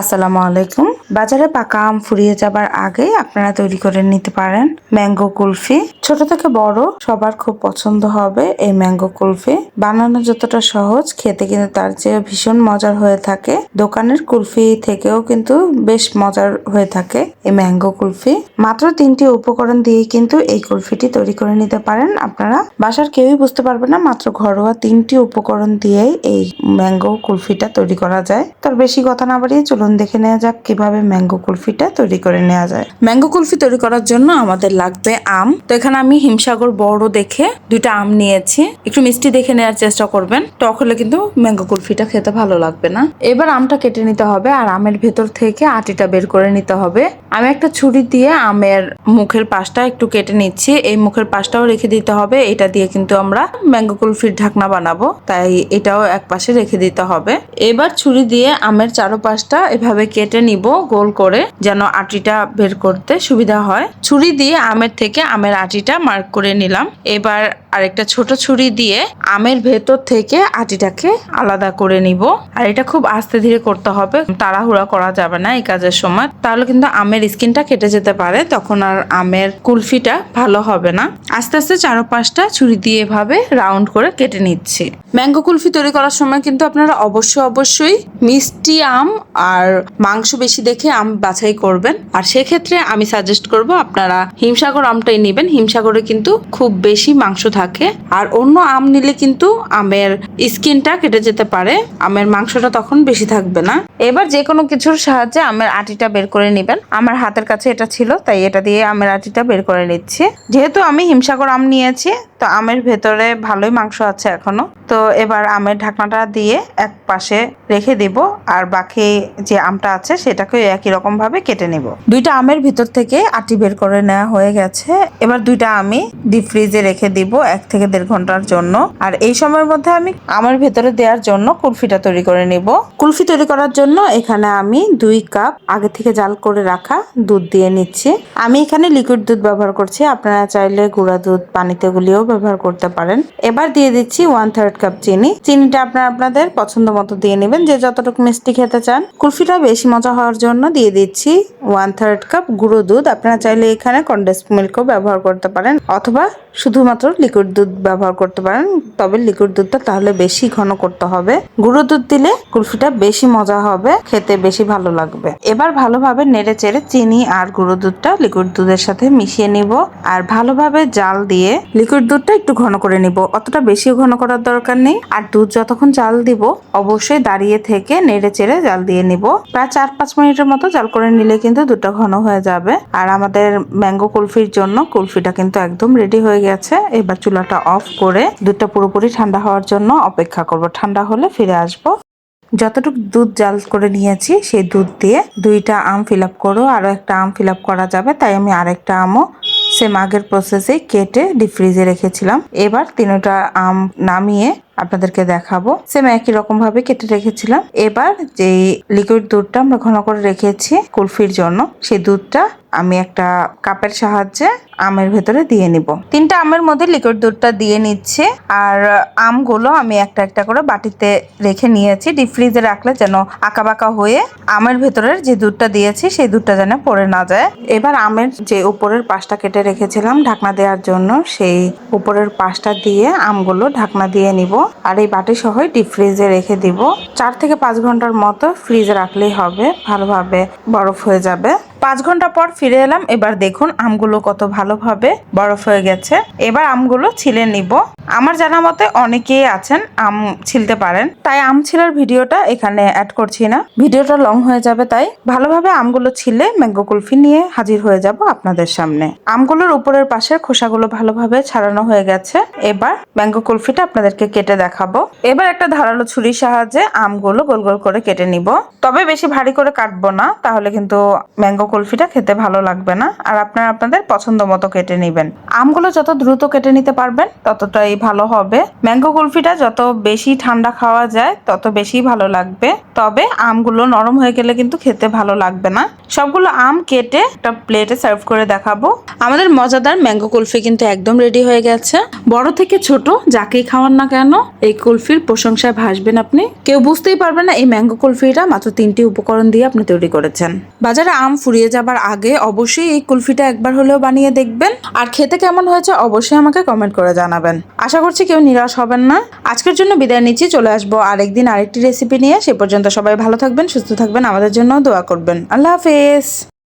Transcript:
আসসালামু আলাইকুম। বাজারে পাকা আম ফুরিয়ে যাবার আগে আপনারা তৈরি করে নিতে পারেন ম্যাঙ্গো কুলফি। ছোট থেকে বড়, সবার খুব পছন্দ হবে এই ম্যাঙ্গো কুলফি। বানানো যতটা সহজ, খেতে কিন্তু তার চেয়ে ভীষণ মজার হয়ে থাকে। দোকানের কুলফি থেকেও কিন্তু বেশ মজার হয়ে থাকে এই ম্যাঙ্গো কুলফি। মাত্র তিনটি উপকরণ দিয়ে কিন্তু এই কুলফিটি তৈরি করে নিতে পারেন আপনারা। বাসার কেউই বুঝতে পারবে না, মাত্র ঘরোয়া তিনটি উপকরণ দিয়েই এই ম্যাঙ্গো কুলফিটা তৈরি করা যায়। তার বেশি কথা না বাড়িয়ে চলুন দেখে নেওয়া যাক কীভাবে ম্যাঙ্গো কুলফিটা তৈরি করে নেওয়া যায়। ম্যাঙ্গো কুলফি তৈরি করার জন্য আমাদের লাগবে আম। তো এখানে আমি হিমসাগর বড় দেখে দুইটা আম নিয়েছি। একটু মিষ্টি দেখে নেওয়ার চেষ্টা করবেন। টক হলে কিন্তু ম্যাঙ্গো কুলফিটা খেতে ভালো লাগবে না। এবার আমটা কেটে নিতে হবে আর আমের ভেতর থেকে আটিটা বের করে নিতে হবে। আমি একটা ছুরি দিয়ে আমের মুখের পাশটা একটু কেটে নিচ্ছি। এই মুখের পাশটাও রেখে দিতে হবে। এটা দিয়ে কিন্তু আমরা ম্যাঙ্গো কুলফির ঢাকনা বানাবো। তাই এটাও এক পাশে রেখে দিতে হবে। এবার ছুরি দিয়ে আমের চারোপাশটা এভাবে কেটে নিব গোল করে যেন আটিটা বের করতে সুবিধা হয়। ছুরি দিয়ে আমের থেকে আমের আটিটা মার্ক করে নিলাম। এবার আরেকটা ছোট ছুরি দিয়ে আমের ভেতর থেকে আটিটাকে আলাদা করে নিব। আর এটা খুব আস্তে ধীরে করতে হবে, তাড়াহুড়া করা যাবে না এই কাজের সময়। তাহলে কিন্তু আমের স্কিনটা কেটে যেতে পারে, তখন আর আমের কুলফিটা ভালো হবে না। আস্তে আস্তে চারোপাশটা ছুরি দিয়ে এভাবে রাউন্ড করে কেটে নিচ্ছি। ম্যাঙ্গো কুলফি তৈরি করার সময় কিন্তু আপনারা অবশ্যই অবশ্যই মিষ্টি আম আর মাংস বেশি দেখে আম বাছাই করবেন। আর সেক্ষেত্রে আমি সাজেস্ট করব আপনারা হিমসাগর আমটাই নেবেন। হিমসাগরে কিন্তু খুব বেশি মাংস থাকে। আর অন্য আম নিলে কিন্তু আমের স্কিনটা কেটে যেতে পারে। আমের মাংসটা তখন বেশি থাকবে না। এবার যে কোনো কিছুর সাহায্যে আমের আটিটা বের করে নেবেন। আমার হাতের কাছে এটা ছিল, তাই এটা দিয়ে আমের আটিটা বের করে নিচ্ছি। যেহেতু আমি হিমসাগর আম নিয়েছি, তো আমের ভেতরে ভালোই মাংস আছে এখনও। তো এবার আমের ঢাকনাটা দিয়ে এক পাশে রেখে দিব, আর বাকি যে আমটা আছে সেটাকে একই রকম ভাবে কেটে নিব। দুইটা আমের ভিতর থেকে আটি বের করে নেওয়া হয়ে গেছে। এবার দুইটা আমি ডিপ ফ্রিজে রেখে দিব এক থেকে দেড় ঘণ্টার জন্য। আর এই সময়ের মধ্যে আমি আমের ভেতরে দেওয়ার জন্য কুলফিটা তৈরি করে নিব। কুলফি তৈরি করার জন্য এখানে আমি দুই কাপ আগে থেকে জাল করে রাখা দুধ দিয়ে নিচ্ছি। আমি এখানে লিকুইড দুধ ব্যবহার করছি, আপনারা চাইলে গুঁড়া দুধ, পানিতে গুলিয়েও ব্যবহার করতে পারেন। এবার দিয়ে দিচ্ছি ওয়ান থার্ড কাপ চিনি। চিনিটা আপনারা আপনাদের পছন্দ মতো দিয়ে নেবেন। যে যতটুকু মিষ্টি খেতে চান। কুলফিটা বেশি মজা হওয়ার জন্য দিয়ে দিচ্ছি ওয়ান থার্ড কাপ গুঁড়ো দুধ। আপনারা চাইলে এখানে কন্ডেন্স মিল্কও ব্যবহার করতে পারেন। অথবা শুধুমাত্র লিকুইড দুধ ব্যবহার করতে পারেন। তবে লিকুইড দুধটা তাহলে বেশি ঘন করতে হবে। গুঁড়ো দুধ দিলে কুলফিটা বেশি মজা হবে। খেতে বেশি ভালো লাগবে। এবার ভালোভাবে নেড়ে চেড়ে চিনি আর গুঁড়ো দুধটা লিকুইড দুধের সাথে মিশিয়ে নিব। আর ভালোভাবে জাল দিয়ে লিকুইড দুধটা একটু ঘন করে নিব। অতটা বেশি ঘন করার দরকার নেই। আর দুধ যতক্ষণ জাল দিব, অবশ্যই দাঁড়িয়ে থেকে নেড়ে চেড়ে জাল দিয়ে নিব। প্রায় চার পাঁচ মিনিটের মতো জাল করে নিলে কিন্তু দুধটা ঘন হয়ে যাবে। আর আমাদের ম্যাঙ্গো কুলফির জন্য কুলফিটা কিন্তু একদম রেডি হয়ে গেছে। এবার চুলাটা অফ করে দুধটা পুরোপুরি ঠান্ডা হওয়ার জন্য অপেক্ষা করব। ঠান্ডা হলে ফিরে আসব। যতটুকু দুধ জাল করে নিয়েছি, সেই দুধ দিয়ে দুইটা আম ফিল আপ করো। আরও একটা আম ফিল আপ করা যাবে, তাই আমি আরেকটা আমও সেম আগের প্রসেসে কেটে ডিপ ফ্রিজে রেখেছিলাম। এবার তিনটা আম নামিয়ে আপনাদেরকে দেখাবো। সেম একই রকম ভাবে কেটে রেখেছিলাম। এবার যে লিকুইড দুধটা আমরা ঘন করে রেখেছি কুলফির জন্য, সেই দুধটা আমি একটা কাপের সাহায্যে আমের ভেতরে দিয়ে নিব। তিনটা আমের মধ্যে লিকুইড দুধটা দিয়ে নিচ্ছে। আর আমগুলো আমি একটা একটা করে বাটিতে রেখে নিয়েছি। ডিপ ফ্রিজে রাখলে যেন আঁকা বাঁকা হয়ে আমের ভেতরের যে দুধটা দিয়েছি, সেই দুধটা যেন পড়ে না যায়। এবার আমের যে উপরের পাশটা কেটে রেখেছিলাম ঢাকনা দেওয়ার জন্য, সেই উপরের পাশটা দিয়ে আমগুলো ঢাকনা দিয়ে নিব। আর এই বাটি সহ ডিপ ফ্রিজে রেখে দিব। চার থেকে পাঁচ ঘণ্টার মতো ফ্রিজে রাখলেই হবে, ভালোভাবে বরফ হয়ে যাবে। পাঁচ ঘণ্টা পর ফিরে এলাম। এবার দেখুন আমগুলো কত ভালোভাবে বরফ হয়ে গেছে। এবার আমগুলো ছিলে নিব। আমার জানা মতে অনেকেই আছেন আম ছিলতে পারেন। তাই আম ছিলার ভিডিওটা এখানে অ্যাড করছি না। ভিডিওটা লং হয়ে যাবে তাই ভালোভাবে আমগুলো ছিলে ম্যাঙ্গো কুলফি নিয়ে হাজির হয়ে যাব আপনাদের সামনে। আমগুলোর উপরের পাশের খোসাগুলো ভালোভাবে ছাড়ানো হয়ে গেছে। এবার ম্যাঙ্গো কুলফিটা আপনাদেরকে কেটে দেখাবো। এবার একটা ধারালো ছুরির সাহায্যে আমগুলো গোল গোল করে কেটে নিব। তবে বেশি ভারী করে কাটবো না, তাহলে কিন্তু ম্যাঙ্গো কুলফিটা খেতে ভালো লাগবে না, আর আপনারা আপনাদের পছন্দ মতো কেটে নেবেন। আমগুলো যত দ্রুত কেটে নিতে পারবেন, ততটাই ভালো হবে। ম্যাঙ্গো কুলফিটা যত বেশি ঠান্ডা খাওয়া যায়, তত বেশি ভালো লাগবে। তবে আমগুলো নরম হয়ে গেলে কিন্তু খেতে ভালো লাগবে না। সবগুলো আম কেটে একটা প্লেটে সার্ভ করে দেখাবো। আমাদের মজাদার ম্যাঙ্গো কুলফি কিন্তু একদম রেডি হয়ে গেছে। বড় থেকে ছোট, যাকেই খাওয়ান না কেন, এই কুলফির প্রশংসায় ভাসবেন আপনি। কেউ বুঝতেই পারবেন না, এই ম্যাঙ্গো কুলফিটা মাত্র তিনটি উপকরণ দিয়ে আপনি তৈরি করেছেন। বাজারে আম ফুরিয়ে যাবার আগে অবশ্যই এই কুলফিটা একবার হলেও বানিয়ে দেখবেন। আর খেতে কেমন হয়েছে অবশ্যই আমাকে কমেন্ট করে জানাবেন। আশা করছি কেউ নিরাশ হবেন না। আজকের জন্য বিদায় নিচ্ছি, চলে আসব আরেকদিন আরেকটি রেসিপি নিয়ে। সে পর্যন্ত সবাই ভালো থাকবেন, সুস্থ থাকবেন, আমাদের জন্য দোয়া করবেন। আল্লাহ হাফেজ।